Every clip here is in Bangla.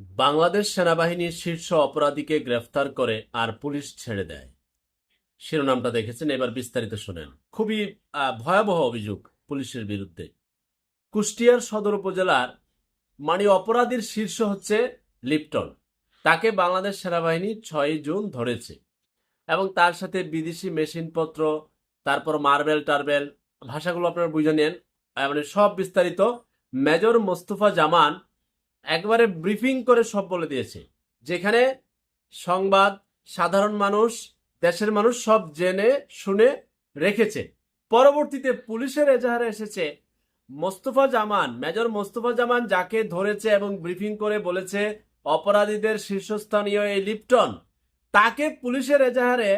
বাংলাদেশ সেনাবাহিনীর শীর্ষ অপরাধীকে গ্রেফতার করে আর পুলিশ ছেড়ে দেয়। শিরোনামটা দেখেছেন, এবার বিস্তারিত শোনেন। খুবই ভয়াবহ অভিযোগ পুলিশের বিরুদ্ধে। কুষ্টিয়ার সদর উপজেলার মানে অপরাধীর শীর্ষ হচ্ছে লিপটন। তাকে বাংলাদেশ সেনাবাহিনী ছয়ই জুন ধরেছে এবং তার সাথে বিদেশি মেশিনপত্র, তারপর মার্বেল, টার্বেল, ভাষাগুলো আপনারা বুঝে নেন। মানে সব বিস্তারিত। মেজর মোস্তফা জামান একবারে ব্রিফিং করে সব বলে দিয়েছে। যেখানে সংবাদ, সাধারণ মানুষ, দেশের মানুষ সব জেনে, শুনে রেখেছে। পরবর্তীতে পুলিশের এজাহারে এসেছে, মোস্তফা জামান, মেজর মোস্তফা জামান যাকে ধরেছে এবং ব্রিফিং করে বলেছে, অপরাধীদের শীর্ষস্থানীয় এই লিপটন। তাকে পুলিশের এজাহারে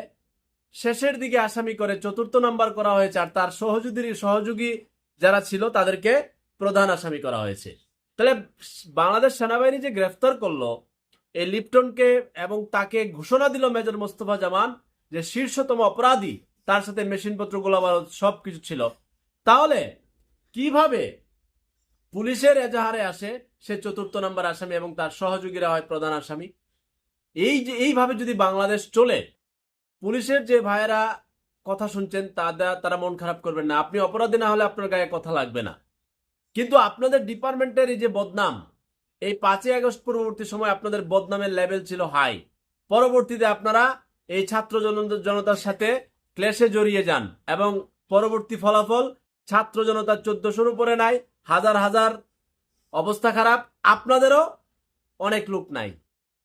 শেষের দিকে আসামি করে চতুর্থ নাম্বার করা হয়েছে, আর তার সহযোগী সহযোগী যারা ছিল তাদেরকে প্রধান আসামি করা হয়েছে। তাহলে বাংলাদেশ সেনাবাহিনী যে গ্রেফতার করল, এই লিপটনকে এবং তাকে ঘোষণা দিল মেজর মোস্তফা জামান যে শীর্ষতম অপরাধী, তার সাথে মেশিনপত্রগুলো আবার সব কিছু ছিল। তাহলে কীভাবে পুলিশের এজাহারে আসে সে চতুর্থ নম্বর আসামি এবং তার সহযোগীরা হয় প্রধান আসামি? এই যে, এইভাবে যদি বাংলাদেশ চলে, পুলিশের যে ভাইয়েরা কথা শুনছেন তারা তারা মন খারাপ করবেন না। আপনি অপরাধী না হলে আপনার গায়ে কথা লাগবে না। কিন্তু আপনাদের ডিপার্টমেন্টের এই যে বদনাম, এই পাঁচই আগস্ট পরবর্তী সময় আপনাদের বদনামের লেভেল ছিল হাই। পরবর্তীতে আপনারা এই ছাত্র জন- জনতার সাথে ক্লেশে জড়িয়ে যান এবং পরবর্তী ফলাফল ছাত্র জনতা চোদ্দশোর উপরে নাই, হাজার হাজার অবস্থা খারাপ, আপনাদেরও অনেক লোক নাই।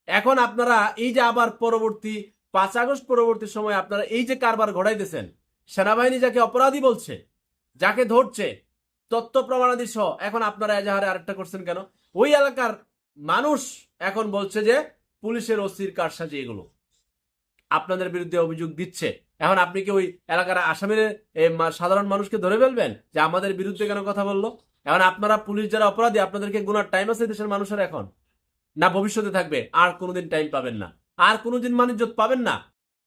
এখন আপনারা এই যে আবার পরবর্তী পাঁচ আগস্ট পরবর্তী সময় আপনারা এই যে কারবার ঘটাইতেছেন, সেনাবাহিনী যাকে অপরাধী বলছে, যাকে ধরছে তথ্য প্রমাণাদি সহ। এখন আপনারা এজাহারে আরেকটা করছেন কেন? ওই এলাকার মানুষ এখন বলছে যে পুলিশের ওসির কারসাজি এগুলো। আপনাদের বিরুদ্ধে অভিযোগ দিচ্ছে। এখন আপনি কি ওই এলাকার আসামের সাধারণ মানুষকে ধরে ফেলবেন যে আমাদের বিরুদ্ধে কেন কথা বলল? এখন আপনারা পুলিশ যারা অপরাধী, আপনাদেরকে গুনার টাইম আছে দেশের মানুষের এখন। না ভবিষ্যতে থাকবে, আর কোনোদিন টাইম পাবেন না। আর কোনোদিন মানিজ্য পাবেন না।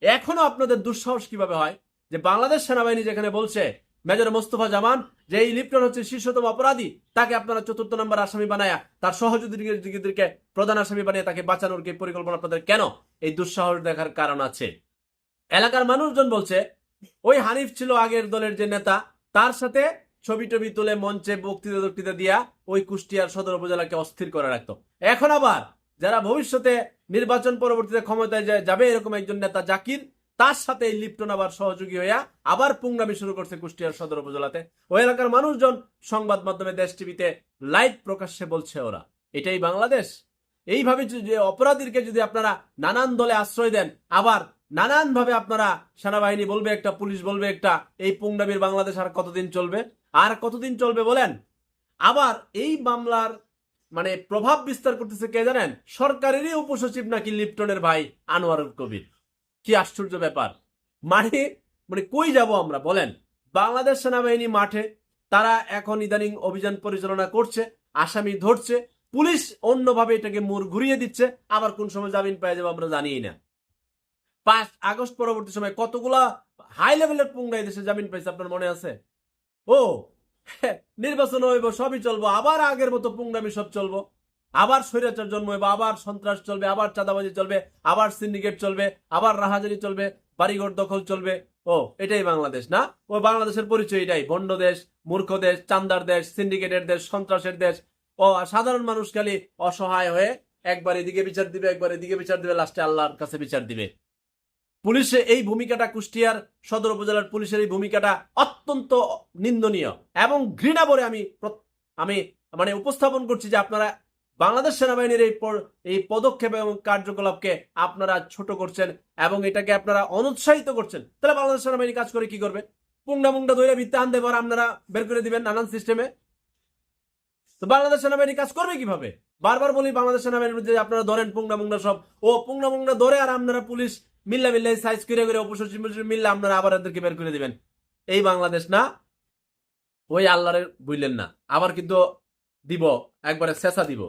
এখনও আপনাদের দুঃসাহস কীভাবে হয়? যে বাংলাদেশ সেনাবাহিনী যেখানে বলছে মেজর মোস্তফা জামান যে এই লিপ্টন হচ্ছে শীর্ষতম অপরাধী, তাকে আপনারা চতুর্থ নম্বর আসামি বানায়া, তার সহযোগীদেরকে প্রধান আসামি বানিয়ে তাকে বাঁচানোর কি পরিকল্পনা আপনাদের কেন? এই দুঃসাহস দেখার কারণ আছে। এলাকার মানুষজন বলছে, ওই হানিফ ছিল আগের দলের যে নেতা, তার সাথে ছবি টবি তুলে মঞ্চে বক্তৃতা বক্তৃতা দিয়া ওই কুষ্টিয়ার সদর উপজেলাকে অস্থির করে রাখতো। এখন আবার যারা ভবিষ্যতে নির্বাচন পরবর্তীতে ক্ষমতায় যাবে এরকম একজন নেতা জাকির তার সাথে এই লিপ্টন আবার সহযোগী হইয়া আবার পুঙ্গামি শুরু করছে কুষ্টিয়ার সদর উপজেলাতে। ওই এলাকার মানুষজন সংবাদ মাধ্যমে দেশ টিভিতে লাইভ প্রকাশ্যে বলছে ওরা, এটাই বাংলাদেশ? এইভাবে যে- অপরাধীকে যদি আপনারা নানান দলে আশ্রয় দেন, আবার নানান ভাবে আপনারা সেনাবাহিনী বলবে একটা, পুলিশ বলবে একটা, এই পুংনামির বাংলাদেশ আর কতদিন চলবে? আর কতদিন চলবে বলেন? আবার এই মামলার মানে প্রভাব বিস্তার করতেছে কে জানেন? সরকারেরই উপসচিব নাকি লিপ্টনের ভাই আনোয়ারুল কবির। কি আশ্চর্য ব্যাপার? মানে মানে কই যাব আমরা? বলেন। বাংলাদেশ সেনাবাহিনী মাঠে তারা এখন ইদানিং অভিযান পরিচালনা করছে, আসামি ধরছে, পুলিশ অন্যভাবে এটাকে মোড় ঘুরিয়ে দিচ্ছে, আবার কোন সময় জামিন পেয়ে যাব আমরা জানিই না। পাঁচ আগস্ট পরবর্তী সময় কতগুলা হাই লেভেলের পুঙ্গাই দেশে জামিন পাইছে আপনার মনে আছে? ও নির্বাচন হইব, সবই চলবো, আবার আগের মতো পুঙ্গামি সব চলবো। আবার স্বৈরাচার জন্ম হইব আবার সন্ত্রাস চলবে, আবার চাঁদাবাজি চলবে, আবার সিন্ডিকেট চলবে, আবার রাহাজারি চলবে, বাড়িঘর দখল চলবে। ও, এটাই বাংলাদেশ, না? ও, বাংলাদেশের পরিচয় এটাই বন্ড দেশ, মূর্খ দেশ, চান্দার দেশ সিন্ডিকেটের দেশ, সন্ত্রাসের দেশ। ও সাধারণ মানুষ খালি অসহায় হয়ে একবার এদিকে বিচার দিবে, একবার এদিকে বিচার দিবে, লাস্টে আল্লাহর কাছে বিচার দিবে। পুলিশে এই ভূমিকাটা কুষ্টিয়ার সদর উপজেলার পুলিশের এই ভূমিকাটা অত্যন্ত নিন্দনীয় এবং ঘৃণা ভরে আমি আমি মানে উপস্থাপন করছি যে আপনারা বাংলাদেশ সেনাবাহিনীর এই এই পদক্ষেপ এবং কার্যকলাপকে আপনারা ছোট করছেন এবং এটাকে আপনারা অনুৎসাহিত করছেন। তাহলে বাংলাদেশ সেনাবাহিনী কাজ করে কি করবে? পুংডা মুংডা ধরে ভিত্তি আনতে পারে আপনারা বের করে দিবেন নানান সিস্টেমে। তো বাংলাদেশ সেনাবাহিনী কাজ করবে কীভাবে? বারবার বলি, বাংলাদেশ সেনাবাহিনীর মধ্যে আপনারা ধরেন পুংডা মুংডা সব, ও পুংডা মুংডা ধরে আর আপনারা পুলিশ মিল্লা মিল্লা সাইজ করে করে উপসচিব মিল্লা আপনারা আবার এদেরকে বের করে দিবেন। এই বাংলাদেশ না, ওই আল্লাহরে বুঝলেন না। আবার কিন্তু দিব, একবারে শেষা দিব।